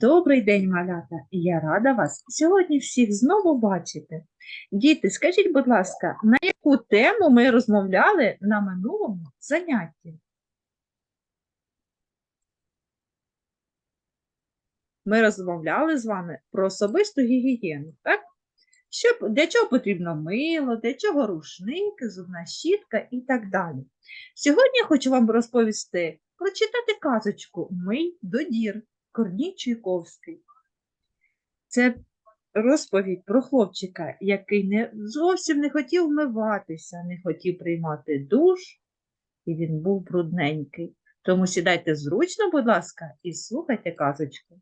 Добрий день, малята! Я рада вас сьогодні всіх знову бачити. Діти, скажіть, будь ласка, на яку тему ми розмовляли на минулому занятті? Ми розмовляли з вами про особисту гігієну, так? Що, для чого потрібно мило, для чого рушник, зубна щітка і так далі. Сьогодні я хочу вам розповісти, прочитати казочку Мий до дір. Корній Чуйковський. Це розповідь про хлопчика, який не зовсім не хотів вмиватися, не хотів приймати душ, і він був брудненький. Тому сідайте зручно, будь ласка, і слухайте казочку.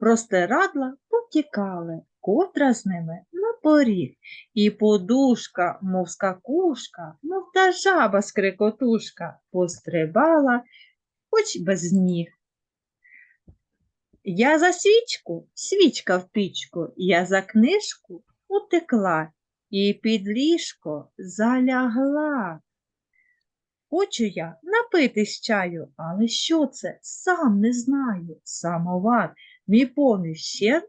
Простирадла потікали, котра з ними на поріг, і подушка, мов скакушка, мов та жаба скрикотушка, пострибала хоч без ніг. Я за свічку, свічка в пічку, я за книжку утекла і під ліжко залягла. Хочу я напитись чаю, але що це? Сам не знаю. Самовар, мій повний щент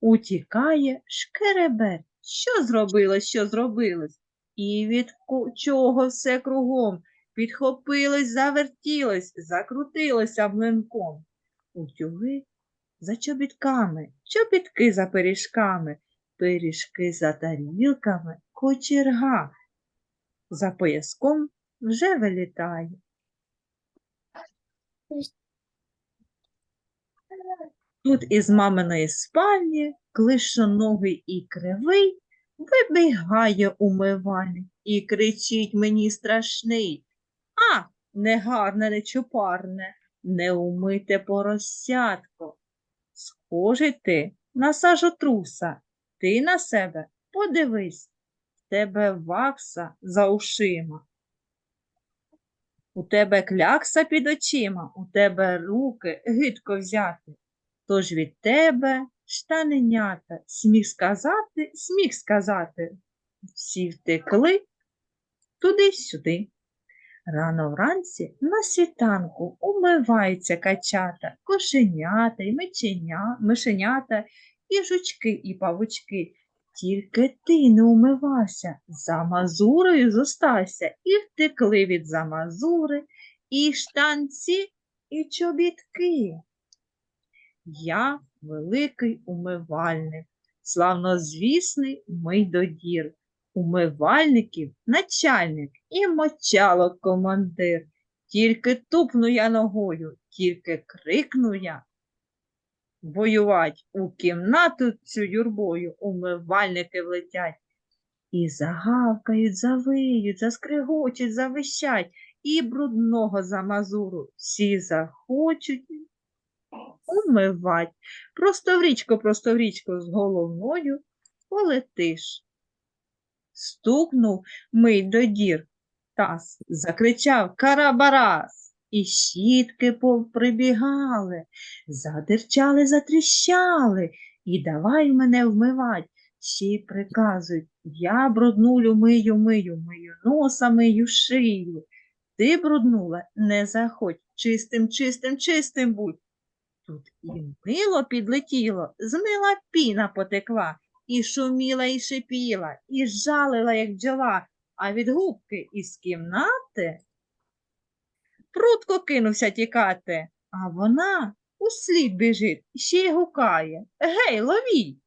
утікає шкеребер. Що зробилось, що зробилось? І від чого все кругом? Підхопилось, завертілось, закрутилося млинком. Утюги за чобітками, чобітки за пиріжками, пиріжки за тарілками, кочерга. За пояском вже вилітає. Тут із маминої спальні клишоногий і кривий вибігає умивальник і кричить мені страшний. А, негарне, нечупарне, неумите поросятко. Схожий ти на сажотруса, ти на себе подивись, в тебе вакса за ушима. У тебе клякса під очима, у тебе руки гидко взяти. Тож від тебе штаненята, сміх сказати, сміх сказати. Всі втекли туди-сюди. Рано вранці на світанку умиваються качата, кошенята меченя, мишенята, і жучки, і павучки. Тільки ти не умивався, за мазурою зостався, і втекли від замазури, і штанці, і чобітки. Я великий умивальник, славнозвісний мийдодір, умивальників начальник і мочалок командир. Тільки тупну я ногою, тільки крикну я. Воювать у кімнату цю юрбою умивальники влетять. І загавкають, завиють, заскригочуть, завищать, і брудного замазуру всі захочуть умивать. Просто в річку, просто в річку з головною полетиш. Стукнув мий до дір. Таз закричав Карабарас. І щітки поприбігали, задирчали, затріщали, і давай мене вмивать. Ще й приказують, я бруднулю мию, мию, мию носа, мию шию. Ти бруднула, не заходь, чистим, чистим, чистим будь. Тут і мило підлетіло, з мила піна потекла, і шуміла, і шипіла, і жалила, як бджола, а від губки із кімнати прутко кинувся тікати, а вона услід біжить, ще й гукає. Гей, ловій!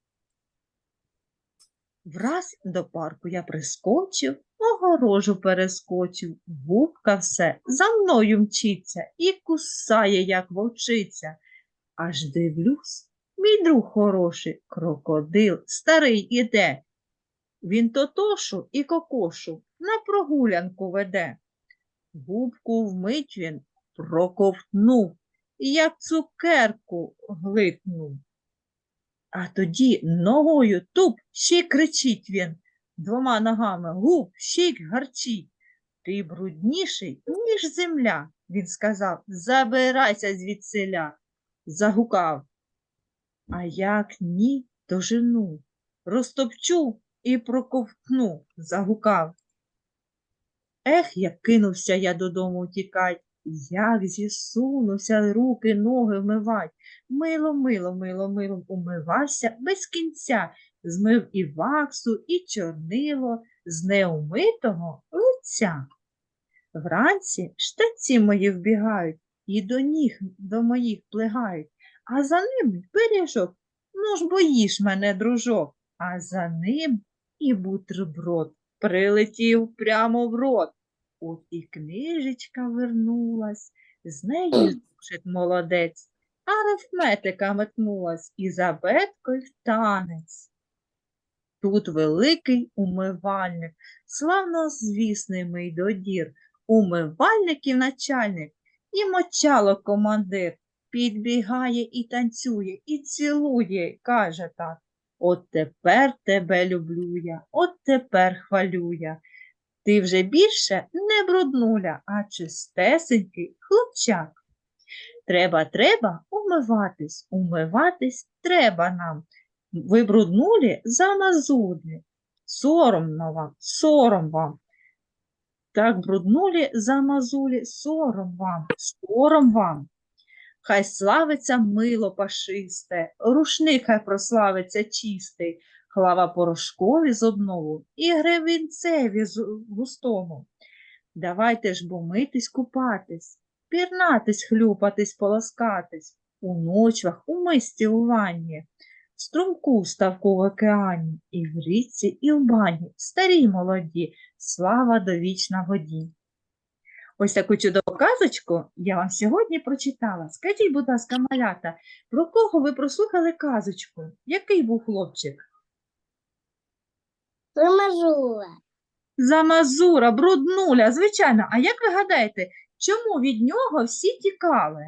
Враз до парку я прискочив, огорожу перескочив, губка все за мною мчиться і кусає, як вовчиця. Аж дивлюсь, мій друг хороший, крокодил старий іде. Він тотошу і кокошу на прогулянку веде. Губку вмить він проковтнув, і як цукерку глитнув. А тоді ногою туп ще кричить він, двома ногами губ й гарчить. Ти брудніший, ніж земля, він сказав, забирайся звідсиля загукав. А як ні, то жену, розтопчу і проковтну, загукав. Ех, як кинувся я додому тікать, Як зісунувся руки, ноги вмивать. Мило, мило, мило, мило, умивався без кінця, змив і ваксу, і чорнило з неумитого лиця. Вранці штанці мої вбігають і до ніг до моїх плегають, а за ними пиріжок. Ну ж боїш мене, дружок, а за ним і бутерброд прилетів прямо в рот. От і книжечка вернулась, з нею зошит молодець, арифметика метнулась і за беткою в танець. Тут великий умивальник, славнозвісний мій додір, умивальників начальник і мочало командир. Підбігає і танцює, і цілує, каже так. От тепер тебе люблю я, от тепер хвалю я. Ти вже більше не бруднуля, а чистесенький хлопчак. Треба, треба умиватись, умиватись треба нам. Ви бруднулі замазулі. Соромно вам, сором вам. Так бруднулі замазулі, сором вам, сором вам. Хай славиться мило пашисте, рушник хай прославиться чистий, хлава порошкові з обнову і гривінцеві густому. Давайте ж бо митись купатись, пірнатись, хлюпатись, полоскатись, у ночвах, у мисті у ванні, в струмку ставку в океані, і в річці, і в бані, старі молоді, слава довічна воді. Ось таку чудову казочку я вам сьогодні прочитала. Скажіть, будь ласка, малята, про кого ви прослухали казочку? Який був хлопчик? Замазула. Замазура, бруднуля, звичайно. А як ви гадаєте, чому від нього всі тікали?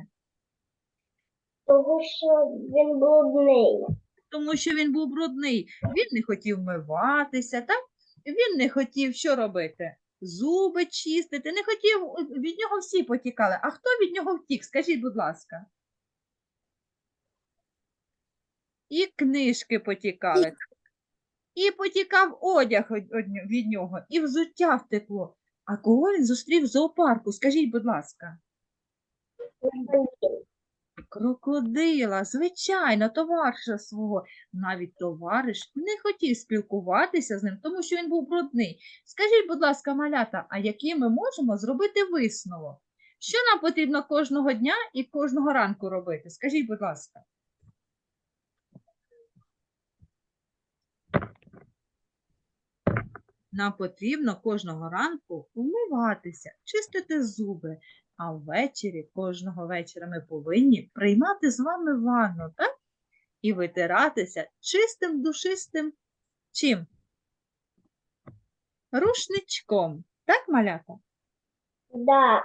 Тому що він блудний. Тому що він був брудний. Він не хотів миватися, так? Він не хотів що робити? Зуби чистити, не хотів, від нього всі потікали. А хто від нього втік? Скажіть, будь ласка. І книжки потікали. І потікав одяг від нього, і взуття втекло. А кого він зустрів в зоопарку? Скажіть, будь ласка. Крокодила, звичайно, товариша свого. Навіть товариш не хотів спілкуватися з ним, тому що він був брудний. Скажіть, будь ласка, малята, а який ми можемо зробити висновок? Що нам потрібно кожного дня і кожного ранку робити? Скажіть, будь ласка. Нам потрібно кожного ранку умиватися, чистити зуби, а ввечері, кожного вечора ми повинні приймати з вами ванну, так? І витиратися чистим душистим чим? Рушничком. Так, малята? Да.